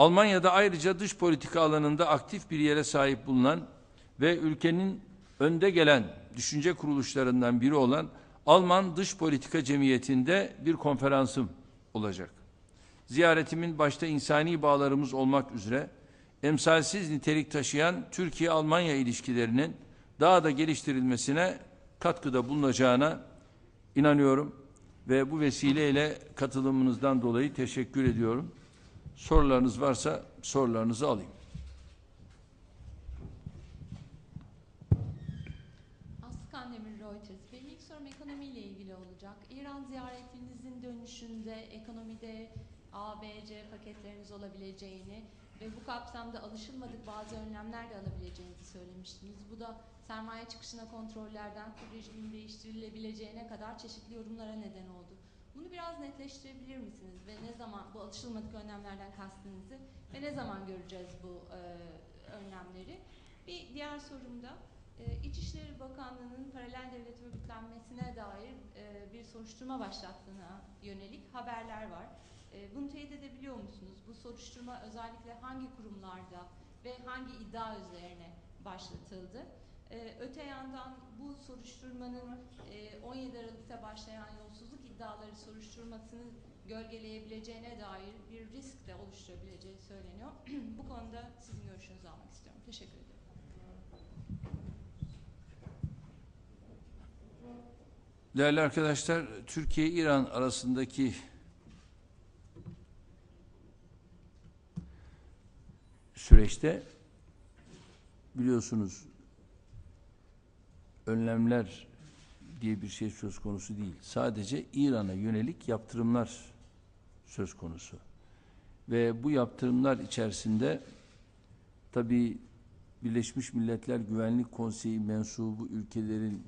Almanya'da ayrıca dış politika alanında aktif bir yere sahip bulunan ve ülkenin önde gelen düşünce kuruluşlarından biri olan Alman Dış Politika Cemiyeti'nde bir konferansım olacak. Ziyaretimin başta insani bağlarımız olmak üzere emsalsiz nitelik taşıyan Türkiye-Almanya ilişkilerinin daha da geliştirilmesine katkıda bulunacağına inanıyorum ve bu vesileyle katılımınızdan dolayı teşekkür ediyorum. Sorularınız varsa sorularınızı alayım. Aslı Kandemir Reuters. Benim ilk sorum ekonomiyle ilgili olacak. İran ziyaretinizin dönüşünde ekonomide A, B, C paketleriniz olabileceğini ve bu kapsamda alışılmadık bazı önlemler de alabileceğinizi söylemiştiniz. Bu da sermaye çıkışına kontrollerden kur rejimin değiştirilebileceğine kadar çeşitli yorumlara neden oldu. Bunu biraz netleştirebilir misiniz ve ne zaman bu alışılmadık önlemlerden kastınızı ve ne zaman göreceğiz bu e, önlemleri? Bir diğer sorum da e, İçişleri Bakanlığı'nın paralel devlet örgütlenmesine dair e, bir soruşturma başlattığına yönelik haberler var. E, bunu teyit edebiliyor musunuz? Bu soruşturma özellikle hangi kurumlarda ve hangi iddia üzerine başlatıldı? E, öte yandan bu soruşturmanın e, 17 Aralık'ta başlayan yolsuzluk iddiaları soruşturmasını gölgeleyebileceğine dair bir risk de oluşturabileceği söyleniyor. bu konuda sizin görüşünüzü almak istiyorum. Teşekkür ederim. Değerli arkadaşlar, Türkiye-İran arasındaki süreçte biliyorsunuz önlemler diye bir şey söz konusu değil. Sadece İran'a yönelik yaptırımlar söz konusu. Ve bu yaptırımlar içerisinde tabii Birleşmiş Milletler Güvenlik Konseyi mensubu ülkelerin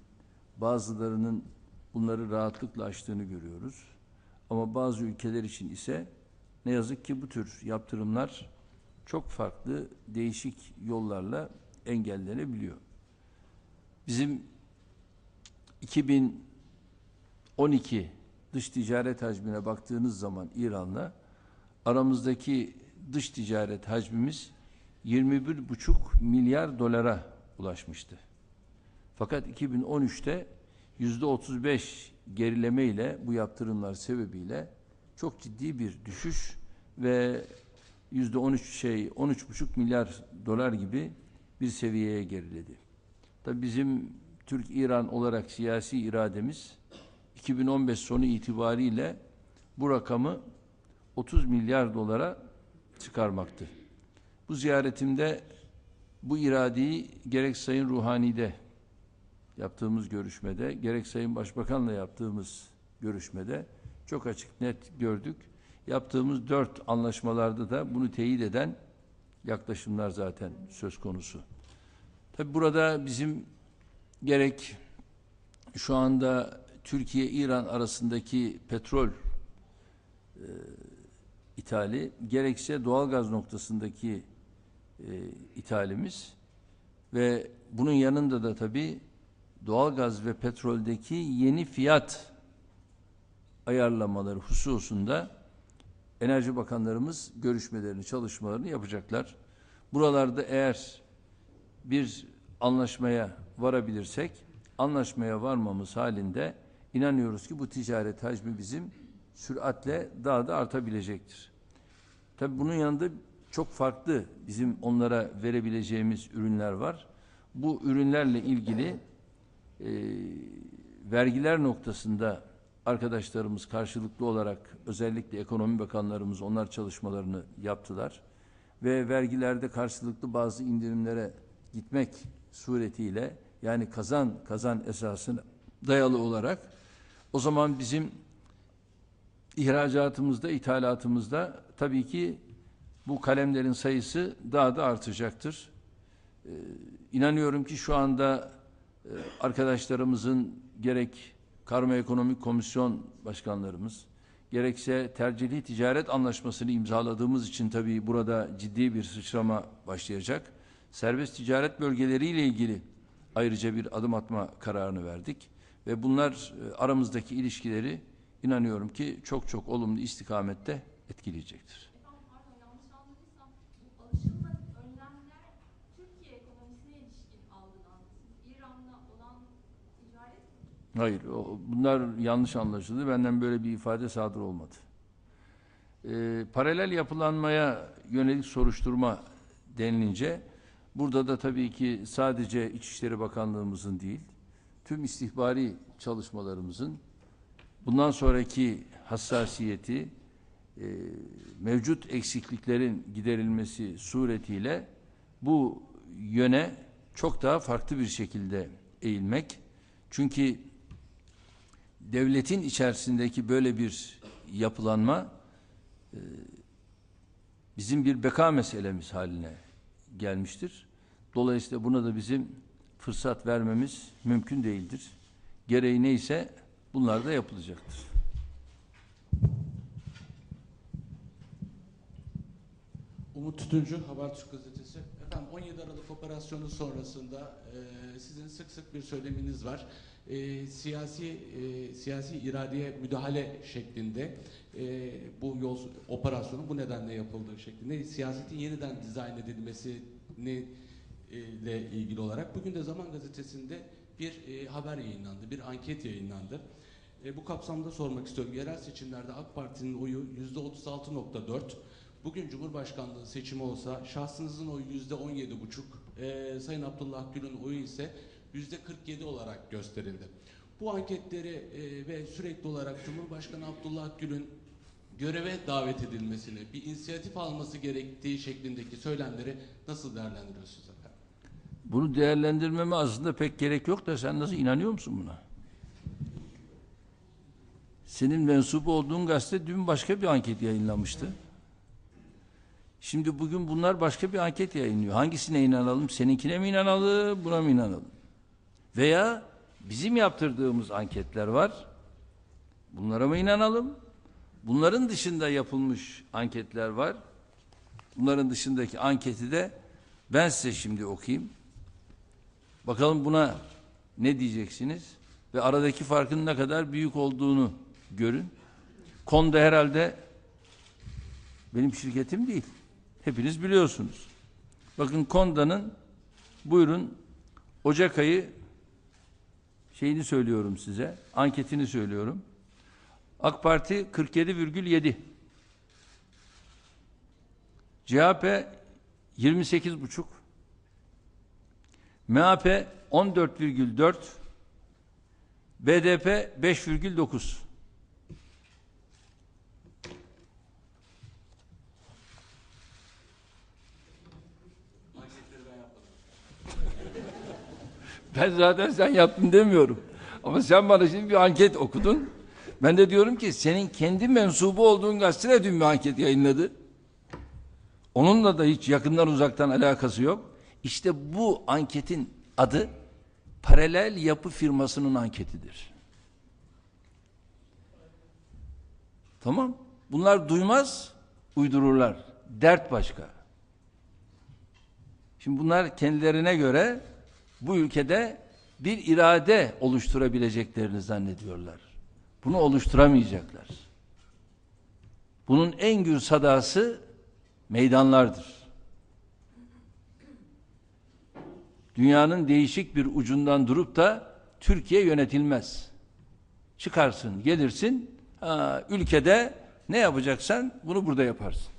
bazılarının bunları rahatlıkla aştığını görüyoruz. Ama bazı ülkeler için ise ne yazık ki bu tür yaptırımlar çok farklı değişik yollarla engellenebiliyor. Bizim 2012 dış ticaret hacmine baktığınız zaman İran'la aramızdaki dış ticaret hacmimiz 21,5 milyar dolara ulaşmıştı. Fakat 2013'te yüzde 35 gerileme ile bu yaptırımlar sebebiyle çok ciddi bir düşüş ve yüzde 13 şey 13,5 milyar dolar gibi bir seviyeye geriledi. Tabi bizim Türk-İran olarak siyasi irademiz 2015 sonu itibariyle bu rakamı 30 milyar dolara çıkarmaktı. Bu ziyaretimde bu iradeyi gerek Sayın Ruhani'de yaptığımız görüşmede, gerek Sayın Başbakan'la yaptığımız görüşmede çok açık net gördük. Yaptığımız dört anlaşmalarda da bunu teyit eden yaklaşımlar zaten söz konusu. Tabi burada bizim gerek şu anda Türkiye-İran arasındaki petrol e, ithali, gerekse doğalgaz noktasındaki e, ithalimiz ve bunun yanında da tabii doğalgaz ve petroldeki yeni fiyat ayarlamaları hususunda Enerji Bakanlarımız görüşmelerini, çalışmalarını yapacaklar. Buralarda eğer bir anlaşmaya varabilirsek, anlaşmaya varmamız halinde inanıyoruz ki bu ticaret hacmi bizim süratle daha da artabilecektir. Tabii bunun yanında çok farklı bizim onlara verebileceğimiz ürünler var. Bu ürünlerle ilgili e, vergiler noktasında arkadaşlarımız karşılıklı olarak özellikle ekonomi bakanlarımız onlar çalışmalarını yaptılar. Ve vergilerde karşılıklı bazı indirimlere gitmek suretiyle yani kazan kazan esasına dayalı olarak o zaman bizim ihracatımızda, ithalatımızda tabii ki bu kalemlerin sayısı daha da artacaktır. Ee, inanıyorum ki şu anda e, arkadaşlarımızın gerek Karma Ekonomik Komisyon başkanlarımız, gerekse tercihli ticaret anlaşmasını imzaladığımız için tabii burada ciddi bir sıçrama başlayacak serbest ticaret bölgeleriyle ilgili ayrıca bir adım atma kararını verdik ve bunlar e, aramızdaki ilişkileri inanıyorum ki çok çok olumlu istikamette etkileyecektir. Hayır, o, bunlar yanlış anlaşıldı. Benden böyle bir ifade sadır olmadı. Ee, paralel yapılanmaya yönelik soruşturma denilince burada da tabii ki sadece İçişleri Bakanlığımızın değil, tüm istihbari çalışmalarımızın bundan sonraki hassasiyeti, e, mevcut eksikliklerin giderilmesi suretiyle bu yöne çok daha farklı bir şekilde eğilmek. Çünkü devletin içerisindeki böyle bir yapılanma e, bizim bir beka meselemiz haline gelmiştir. Dolayısıyla buna da bizim fırsat vermemiz mümkün değildir. Gereği neyse bunlar da yapılacaktır. Umut Tütüncü, Habertürk Gazetesi. Efendim 17 Aralık operasyonu sonrasında e, sizin sık sık bir söyleminiz var. E, siyasi e, siyasi iradeye müdahale şeklinde e, bu yol operasyonu bu nedenle yapıldığı şeklinde siyasetin yeniden dizayn edilmesini e, ile ilgili olarak bugün de Zaman Gazetesi'nde bir e, haber yayınlandı, bir anket yayınlandı. E, bu kapsamda sormak istiyorum. Yerel seçimlerde AK Parti'nin oyu %36.4. Bugün Cumhurbaşkanlığı seçimi olsa şahsınızın oyu %17.5. E, Sayın Abdullah Gül'ün oyu ise %47 olarak gösterildi. Bu anketleri e, ve sürekli olarak Cumhurbaşkanı Abdullah Gül'ün göreve davet edilmesini, bir inisiyatif alması gerektiği şeklindeki söylemleri nasıl değerlendiriyorsunuz efendim? Bunu değerlendirmeme aslında pek gerek yok da sen nasıl inanıyor musun buna? Senin mensup olduğun gazete dün başka bir anket yayınlamıştı. Şimdi bugün bunlar başka bir anket yayınlıyor. Hangisine inanalım? Seninkine mi inanalım, buna mı inanalım? Veya bizim yaptırdığımız anketler var. Bunlara mı inanalım? Bunların dışında yapılmış anketler var. Bunların dışındaki anketi de ben size şimdi okuyayım. Bakalım buna ne diyeceksiniz? Ve aradaki farkın ne kadar büyük olduğunu görün. Konda herhalde benim şirketim değil. Hepiniz biliyorsunuz. Bakın Konda'nın buyurun Ocak ayı şeyini söylüyorum size. Anketini söylüyorum. AK Parti 47,7. CHP 28,5. MHP 14,4. BDP 5,9. Ben zaten sen yaptın demiyorum. Ama sen bana şimdi bir anket okudun. Ben de diyorum ki senin kendi mensubu olduğun gazete dün bir anket yayınladı. Onunla da hiç yakından uzaktan alakası yok. İşte bu anketin adı paralel yapı firmasının anketidir. Tamam. Bunlar duymaz, uydururlar. Dert başka. Şimdi bunlar kendilerine göre bu ülkede bir irade oluşturabileceklerini zannediyorlar. Bunu oluşturamayacaklar. Bunun en gür sadası meydanlardır. Dünyanın değişik bir ucundan durup da Türkiye yönetilmez. Çıkarsın, gelirsin, ha, ülkede ne yapacaksan bunu burada yaparsın.